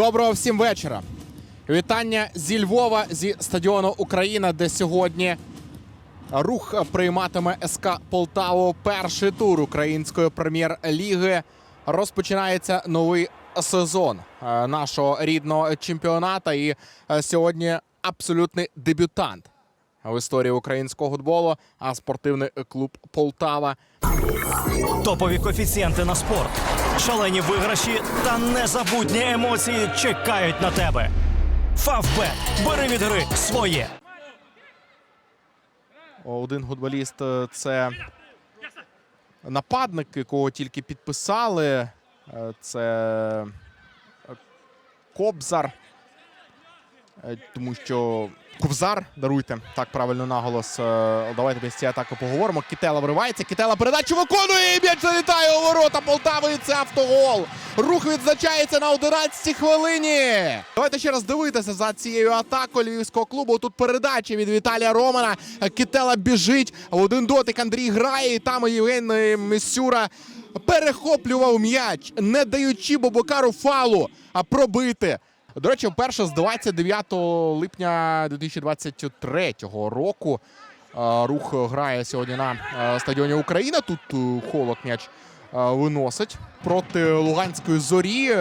Доброго всім вечора. Вітання зі Львова зі стадіону Україна, де сьогодні рух прийматиме СК Полтаву. Перший тур української прем'єр-ліги. Розпочинається новий сезон е, нашого рідного чемпіоната. І е, сьогодні абсолютний дебютант в історії українського футболу, а спортивний клуб Полтава Топові коефіцієнти на спорт, шалені виграші та незабутні емоції чекають на тебе. Фавбет. Бери від гри своє. Один футболіст е, це нападник, якого тільки підписали. Е, Це е, Кобзар. Е, Тому що Кобзар, даруйте, так правильно наголос. Е, Давайте без цієї атаки поговоримо. Кітела вривається. Кітела передачу виконує. і М'яч залітає у ворота Полтави. Це автогол. Рух відзначається на 11 хвилині. Давайте ще раз дивитися за цією атакою львівського клубу. Тут передача від Віталія Романа. Кітела біжить. Один дотик Андрій грає. І там Євген е, Місюра перехоплював м'яч, не даючи Бобокару фалу, а пробити. До речі, вперше з 29 липня 2023 року е, рух грає сьогодні на е, стадіоні Україна. Тут е, холод м'яч виносить проти Луганської зорі.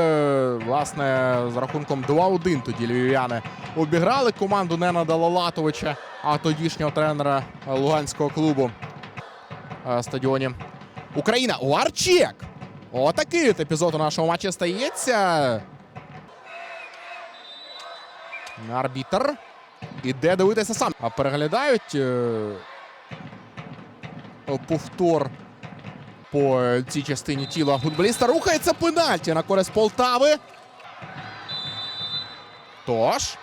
Власне, з рахунком 2-1 тоді львів'яни обіграли команду Нена Далалатовича, а тодішнього тренера Луганського клубу стадіоні Україна. Уарчек! Отакий от епізод у нашому матчі стається. Арбітр. Іде дивитися сам. А переглядають е, повтор по цій частині тіла футболіста. Рухається пенальті на користь Полтави. Тож.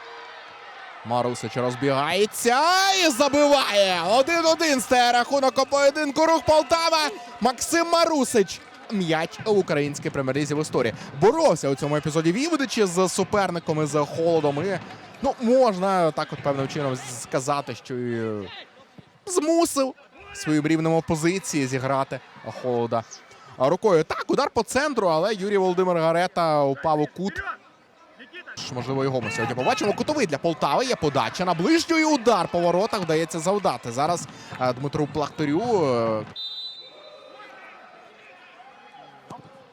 Марусич розбігається і забиває. 1-1 стає рахунок у поєдинку. Рух Полтава. Максим Марусич. М'яч у українській прем'єр-лізі в історії. Боровся у цьому епізоді Віводичі з суперником з холодом. І, ну, можна так от певним чином сказати, що і е, змусив своїм рівнем опозиції зіграти холода рукою. Так, удар по центру, але Юрій Володимир Гарета упав у кут. Можливо, його ми сьогодні побачимо. Кутовий для Полтави є подача на ближню і удар по воротах вдається завдати. Зараз е, Дмитру Плахтарю е,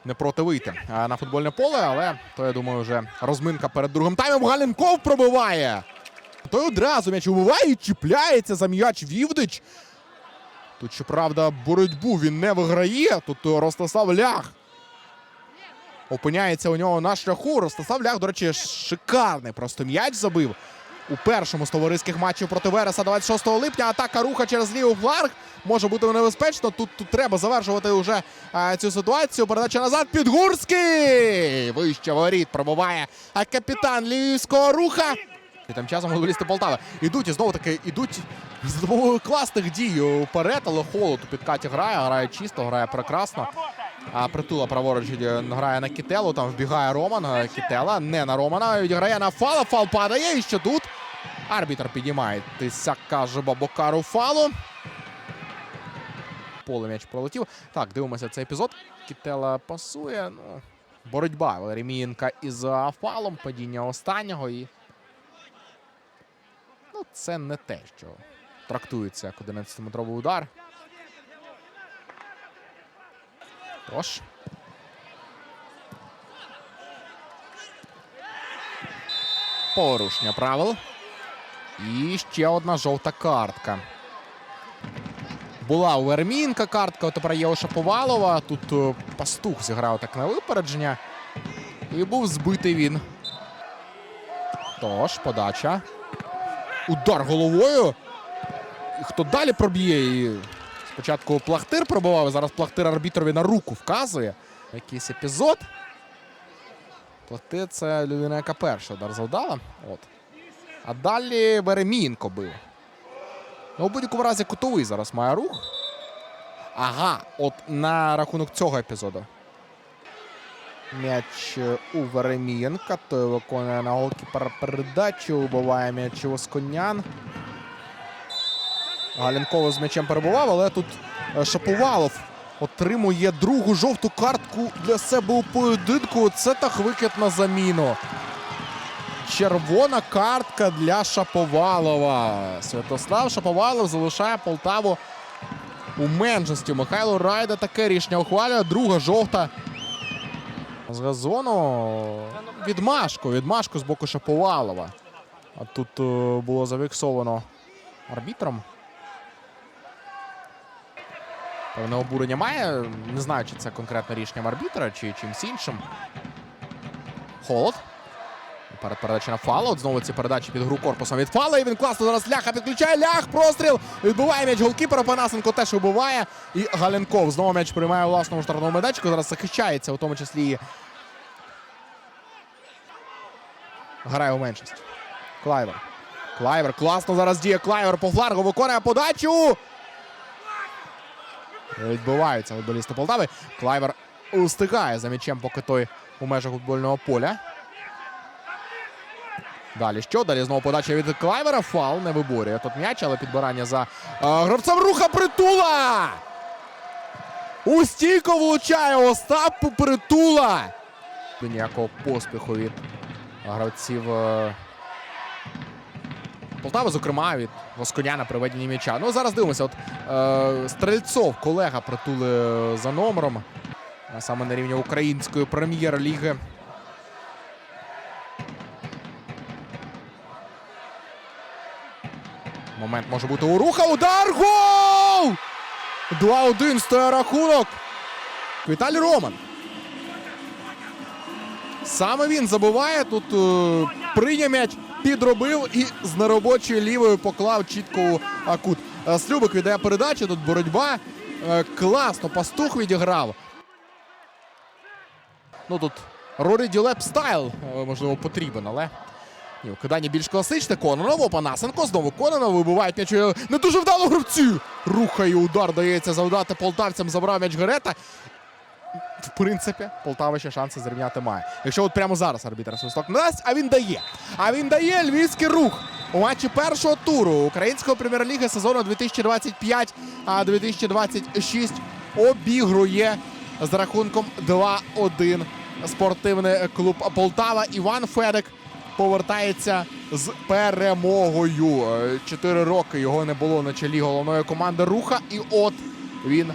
не проти вийти е, на футбольне поле, але то я думаю, вже розминка перед другим таймом. Галінков пробиває. Той одразу м'яч убиває і чіпляється за м'яч Вівдич. Тут, щоправда, боротьбу він не виграє. Тут е, Ростислав Лях опиняється у нього на шляху. Ростислав Лях, до речі, шикарний просто м'яч забив. У першому з товариських матчів проти Вереса 26 липня атака руха через лівий фланг може бути небезпечно. Тут, тут треба завершувати вже а, цю ситуацію. Передача назад. Підгурський! Вище воріт пробуває а капітан львівського руха. І тим часом футболісти Полтави ідуть і знову таки ідуть з допомогою класних дій уперед, але холод у підкаті грає, грає чисто, грає прекрасно. А притула праворуч е, грає на Кітелу, там вбігає Роман. е, Кітела не на Романа. Відіграє на фала. Фал падає. І що тут? Арбітр підіймає тисяка Бабокару фалу. Поле м'яч пролетів. Так, дивимося цей епізод. Кітела пасує. Ну, боротьба Валерій із фалом. Падіння останнього. І ну, це не те, що трактується як 11-метровий удар. Тож. Порушення правил. І ще одна жовта картка. Була у Вермінка картка, тепер є у Шаповалова. Тут е, пастух зіграв так на випередження. І був збитий він. Тож, подача. Удар головою. Хто далі проб'є? І спочатку Плахтир пробивав, зараз Плахтир арбітрові на руку вказує. Якийсь епізод. Плахтир це людина, яка перша удар завдала. От. А далі Веремінко бив. Ну, у будь-якому разі кутовий зараз має рух. Ага, от на рахунок цього епізоду. М'яч у Веремієнка. Той виконує на голкіпера передачу. Убиває м'яч Восконян. Галінково з м'ячем перебував, але тут е, Шаповалов отримує другу жовту картку для себе у поєдинку. Це так викид на заміну. Червона картка для Шаповалова. Святослав Шаповалов залишає Полтаву у меншості. Михайло Райда таке рішення ухвалює. Друга жовта. З газону відмашку. Відмашку з боку Шаповалова. А тут е, було зафіксовано арбітром. Певне обурення має. Не знаю, чи це конкретно рішенням арбітра, чи чимсь іншим. Холод. Перед передачі на фала. От знову ці передачі під гру корпусом від фала. І він класно зараз ляха підключає. Лях, простріл. Відбуває м'яч голкіпера. Панасенко теж вибиває. І Галенков знову м'яч приймає у власному штрафному майданчику. Зараз захищається, у тому числі. і Грає у меншість. Клайвер. Клайвер. Класно зараз діє Клайвер. По флангу виконує подачу. Відбиваються футболісти Полтави. Клайвер устигає за м'ячем, поки той у межах футбольного поля. Далі що? Далі знову подача від Клайвера. Фал не виборює тут м'яч, але підбирання за е, гравцем руха притула. У стійко влучає Остап притула. Ніякого поспіху від гравців. е, Полтави, зокрема, від Восконя на приведенні м'яча. Ну, зараз дивимося. От е, Стрельцов, колега притули за номером. Саме на рівні української прем'єр-ліги. Момент може бути у руха. Удар! Гол! 2-1 стоїть рахунок. Віталій Роман. Саме він забиває. Тут е, прийняв підробив і з неробочої лівої поклав чітко у а, кут. Е, Слюбик віддає передачу. Тут боротьба. Е, класно. Пастух відіграв. Ну тут Рорі Ділеп стайл, е, можливо, потрібен, але. Ні, у більш класичне. Кононов, Опанасенко. Знову Кононов вибивають м'яч. е, Не дуже вдало гравці. Рухає удар, дається завдати полтавцям. Забрав м'яч Герета. В принципі, Полтава ще шанси зрівняти має. Якщо от прямо зараз арбітр свисток не дасть, а він дає. А він дає львівський рух у матчі першого туру української прем'єр-ліги сезону 2025-2026 обігрує з рахунком 2-1 спортивний клуб Полтава. Іван Федик повертається з перемогою. Е, Чотири роки його не було на чолі головної команди Руха. І от він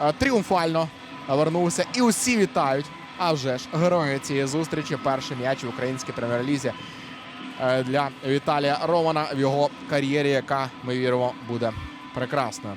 е, тріумфально вернувся. І усі вітають. А вже ж герої цієї зустрічі. Перший м'яч в українській прем'єр-лізі е, для Віталія Романа в його кар'єрі, яка ми віримо буде прекрасною.